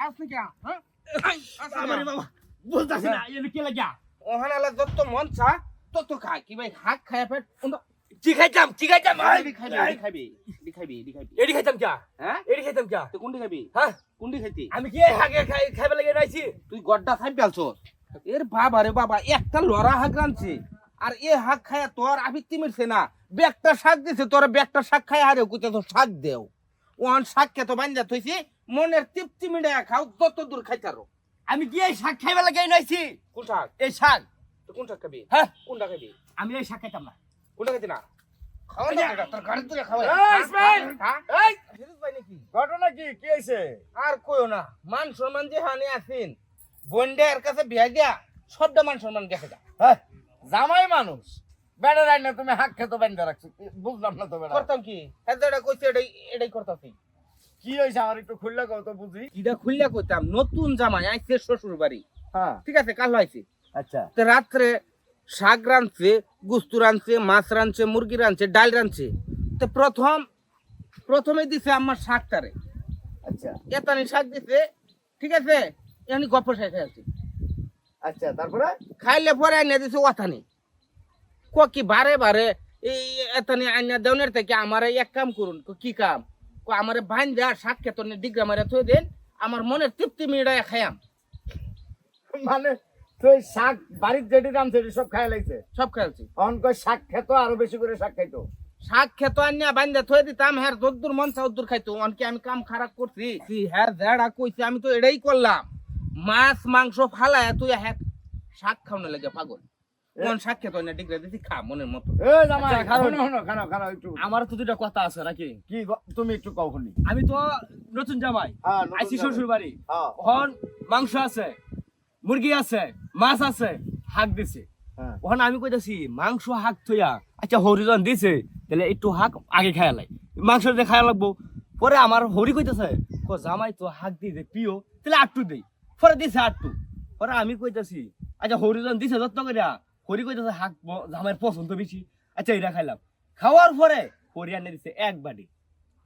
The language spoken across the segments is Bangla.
আসনি কে হ্যাঁ? আমারে বাবা বলতাছি না এনে কে লাগিয়া ওখানে আলা যত মন চা তত খা কি ভাই হাক খায় পেট? উন্দ খাইতাম কি খাইতাম খাইবি খাইবি খাইবি খাইবি। এডি খাইতাম কিয়া হ্যাঁ? এডি খাইতাম কিয়া তুই কোনটি খাইবি? হ্যাঁ? কোনটি খাইতি? আমি কি হাগে খাই খাইবে লাগে নাইছি তুই গড্ডা খাই পেলছ এর বাবা রে বাবা একটা লড়া হাক রানছে আর এ হাক খায় তোর আবিত্তি মিরছে না। ব্যাগটা শাক দিছে তোর ব্যাগটা শাক খায় হারে কুতে তো শাক দেও। ওয়ান শাক কে তো বাঞ্জা থইছি মনের তৃপ্তি মিডা খাও তত দূর খাইতারো। আমি কি এই শাক খাইবে লাগে নাইছি কোন শাক? এই শাক। কোন শাক খাবি? হ্যাঁ। কোনটা খাবি? আমি এই শাক খাইতাম না। কোনটা খাইতি না! হ্যাঁ? ঘটনা কি? কি হয়েছে আর কইও না মান সম্মান যে হানি আছেন বন্ডের কাছে বিয়া দিয়া সবটা মান সম্মান হ্যাঁ, জামাই মানুষ। বেড়া রাই না তুমি হাক খেতে বেঁধে রাখছো। বুঝলাম না তো বেড়া। করতাম কি? কইছে এটাই এটাই করতাছি। কি হয়েছে আমার একটু খুললে কও তো বুঝি। কিটা খুললা কইতাম নতুন জামাই আইছে শ্বশুর বাড়ি হ্যাঁ। ঠিক আছে কাল আইছে। আচ্ছা। তো রাত্রে শাক রাঁধছে গুস্তু রাঁধছে মাছ রাঁধছে মুরগি রাঁধছে ডাল রাঁধছে। তো প্রথম প্রথমে দিছে আমার শাকটারে। আচ্ছা। এতানি শাক দিছে ঠিক আছে? এমনি গপ্প শাক আছে আচ্ছা তারপরে? খাইলে পরে আইনা দিছে ওথানি ক কি বারে বারে এই এতানি আইনা দেওয়ার থেকে আমার এক কাম করুন ক কি কাম? আমার ভাইন দেয়া শাক খেতনে ডিগ্রা মারে থই দেন আমার মনের তৃপ্তি মিড়ায় খায়াম মানে তুই শাক বাড়ির যেটি দাম সেটি সব খাই লাগছে সব খেলছি অন কই শাক খেত আরও বেশি করে শাক খাইতো? শাক খেত আনিয়া বান্ধে থই দিতাম হ্যার যদ্দুর মন চাউদ্দুর খাইতো অনকে আমি কাম খারাপ করছি? হ্যার জেড়া কইছি আমি তো এটাই করলাম। মাছ মাংস ফালায় তুই হ্যাঁ শাক খাওয়ানো লাগে পাগল। খেত না ডিগ্রা দিছি খা মনের মতো। এ জামাই আচ্ছা, একটু। আমার তো দুটা কথা আছে নাকি? কি তুমি একটু কও শুনি আমি তো নতুন জামাই। শ্বশুর বাড়ি ওখান মাংস আছে মুরগি আছে মাছ আছে হাক দিছে। হ্যাঁ। ওখানে আমি কইতাছি মাংস হাক থইয়া আচ্ছা হরিজন দিছে তাহলে একটু হাক আগে খাইয়া লাই। মাংস দিয়ে খাইয়া লাগবো। পরে আমার হরি কইতেছে ও জামাই তো হাক দিয়ে দে পিও তাহলে আটটু দেই। পরে দিছে আটটু। পরে আমি কইতাছি আচ্ছা হরিজন দিছে যত্ন করিয়া হরি কইতেছে হাক জামাইয়ের পছন্দ বেশি। আচ্ছা এটা খাইলাম। খাওয়ার পরে হরি আনে দিছে এক বাড়ি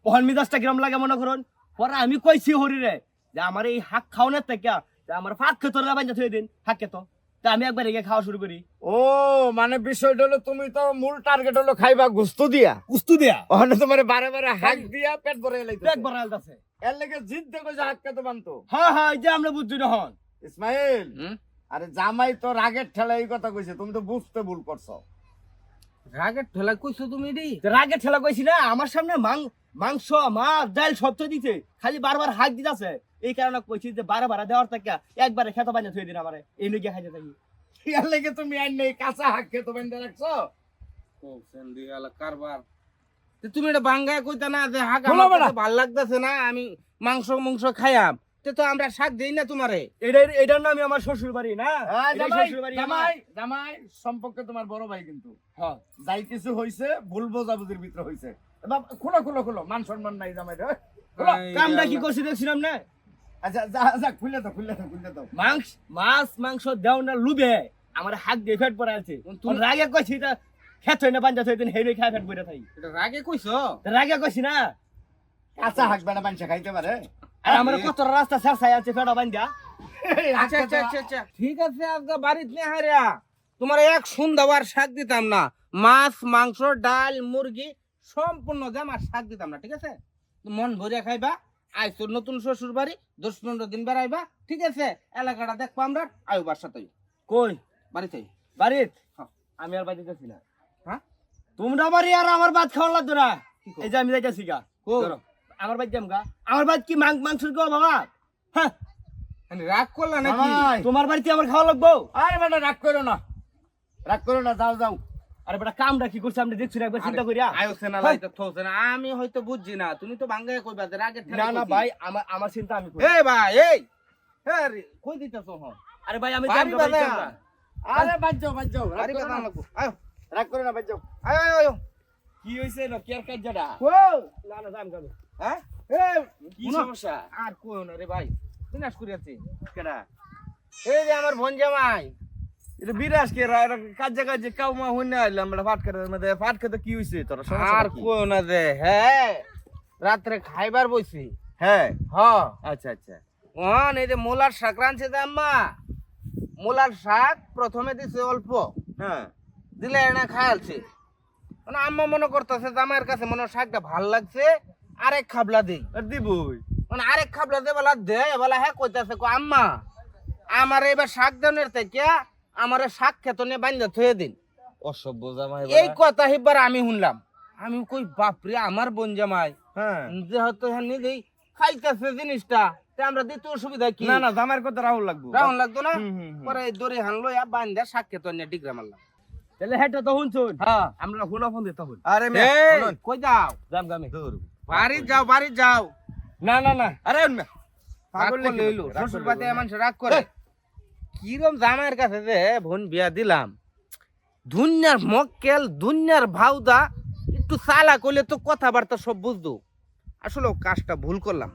ওখান মিজাজটা কিরম লাগে মনে করুন? পরে আমি কইছি হরিরে যে আমার এই হাক খাওয়ানোর থেকে যে আমার ফাঁক খেতো না বাইন্দা থই দিন হাক খেতো। তা আমি একবার এগিয়ে খাওয়া শুরু করি। ও মানে বিষয়টা হলো তুমি তো মূল টার্গেট হলো খাইবা গুস্ত দিয়া। কুস্তু দিয়া। ওখানে তোমার বারে বারে হাক দিয়া পেট ভরে লাইতে একবার আলতাছে এর লেগে জিদ দেখো যে হাক খেতে বানতো। হ্যাঁ হ্যাঁ এই যে আমরা বুঝছি না হন। ইসমাইল হুম? আরে জামাই তো রাগের ঠেলা এই কথা কইছে তুমি তো বুঝতে ভুল করছ। রাগের ঠেলা কইছো তুমি রে? তো রাগে ঠেলা কইছি না আমার সামনে মাং- মাংস মাছ ডাল সব তো দিতে খালি বারবার হাত দিতেছে। এই কারণে কইছি যে বারে বারে দেওয়ার থেকে একবারে খেতে বাইনা থই দিন আমারে এই লইগে খাইতে থাকি। এর লেগে তুমি আর নেই কাঁচা হাক খেতে বান্ধে রাখছো। কারবার। তুমি এটা বাঙ্গায় কইতা না যে হাক আমার ভালো লাগতেছে না আমি মাংস মাংস খাইয়াম। তে তো আমরা শাক দেই না তোমারে। এটার এটার নামই আমার শ্বশুর বাড়ি না? হ্যাঁ, জামাই শ্বশুর বাড়ি আমার। জামাই জামাই সম্পর্কে তোমার বড় ভাই কিন্তু। হ্যাঁ যাই কিছু হইছে ভুল বোঝাবুঝির ভিতরে হইছে। এবার খুলো খুলো খুলো মান সম্মান নাই জামাই রে কামটা কি করছি দেখছিলাম না? আচ্ছা যা যা খুলে দাও খুলে দাও খুলে দাও। মাংস মাছ মাংস দেও না লুবে। আমার হাত দিয়ে ফেট পড়ে আছে। তুমি- রাগে কইছি এটা খেত হই না পাঞ্জা থই দিন হেরে খাই ফেট পড়ে থাকি। এটা রাগে কইছো? রাগে কইছি না? কাঁচা হাক বেড়া মানুষে খাইতে পারে। আর আমার কত রাস্তা শেষ আছে ফেটা বান্ধা। আচ্ছা আচ্ছা আচ্ছা আচ্ছা। ঠিক আছে আজকে বাড়িতে নিয়ে হারিয়া তোমার এক সুন্দর শাক দিতাম না। মাছ মাংস ডাল মুরগি সম্পূর্ণ জামার শাক দিতাম না ঠিক আছে? মন ভরিয়া খাইবা আইসো নতুন শ্বশুর বাড়ি দশ পনেরো দিন বেড়াইবা ঠিক আছে? এলাকাটা দেখব আমরা আয়ু বাসাতে কই? বাড়িতে? বাড়িত? হ্যাঁ। আমি আর বাড়িতে যাচ্ছি না। হ্যাঁ? তোমরা বাড়ি আর আমার ভাত খাওয়া লাগতো না। কি? এই যে আমি যাইতেছি গা। কই? আমার বাড়ি যাম গা আমার বাড়ি কি মাং- মাংস গো বাবা হ্যাঁ। রাগ করলা নাকি? তোমার বাড়িতে আমার খাওয়া লাগবো? আরে বেটা রাগ করো না। রাগ করো না যাও যাও। আরে বেটা কামটা কি করছে? একবার চিন্তা করিয়া। আয়ুসে না লাইতে থোসে না আমি হয়তো বুঝছি না। তুমি তো বাঙ্গায় কইবা যে ঠেলা না না ভাই আমার আমার চিন্তা আমি করি। এই ভাই এই। হ্যাঁ কই দিতেছ হন আরে ভাই আমি। যাম গা। আরে বাদ যাও বাদ যাও। রাগ না। লাগবো। আয়ো। রাগ করো না বাদ যাও। আয়ো আয়ো আয়ো। কি হইছে না কেয়ার কাজটা কো না হ্যাঁ? এই কি সমস্যা? আর কই রে ভাই বিনাশ করিয়াছি। কেডা? এই যে আমার বোন জামাই। এটা বিরাজ কে কাজে কাজে কাউ মা হইনা আইলাম বেটা ফাট করে মধ্যে ফাট খেতে কি হইছে তোর? আর কই না যে হ্যাঁ রাত্রে খাইবার বইছি। হ্যাঁ? হ্যাঁ আচ্ছা আচ্ছা। এই যে মূলার শাক রাঁধছে আম্মা মূলার শাক প্রথমে দিছে অল্প। হ্যাঁ। দিলে এনে খায়ালছে মানে আম্মা মনে করতেছে যে আমার কাছে মনে শাকটা ভালো লাগছে আরেক খাবলা দিই। আর দিবই। মানে আরেক খাবলা দে বলা দে বলা হ্যাঁ কইতাছে কো আম্মা আমার এবার শাক দানের থেকে আমার শাক খেতনে বান্ধা থয়ে দিন। অসভ্য জামাই এই কথা হিবার আমি শুনলাম। আমি কই বাপরে আমার বোন জামাই। হ্যাঁ। যেহেতু হ্যাঁ নিজেই খাইতেছে জিনিসটা তে আমরা দিতে অসুবিধা কি? না না জামাইয়ের কথা রাহুল লাগবো। রাহুল লাগতো না। পরে দড়ি হানলো বান্ধা শাক খেতনে ডিগ্রা মারলাম। তাহলে হেটা তো শুনছুন হ্যাঁ। আমরা হোলা ফোন দিতে আরে এই, কই যাও? যাম গামে বাড়ি যাও বাড়ি যাও। না না না। আরে রাগ করলে হইল শ্বশুর বাড়িতে মানুষ রাগ করে? কিরম জামাইয়ের কাছে যে বোন বিয়া দিলাম। দুনিয়ার মক্কেল দুনিয়ার ভাউদা একটু চালা করলে তো কথাবার্তা সব বুঝতো। আসলে কাজটা ভুল করলাম।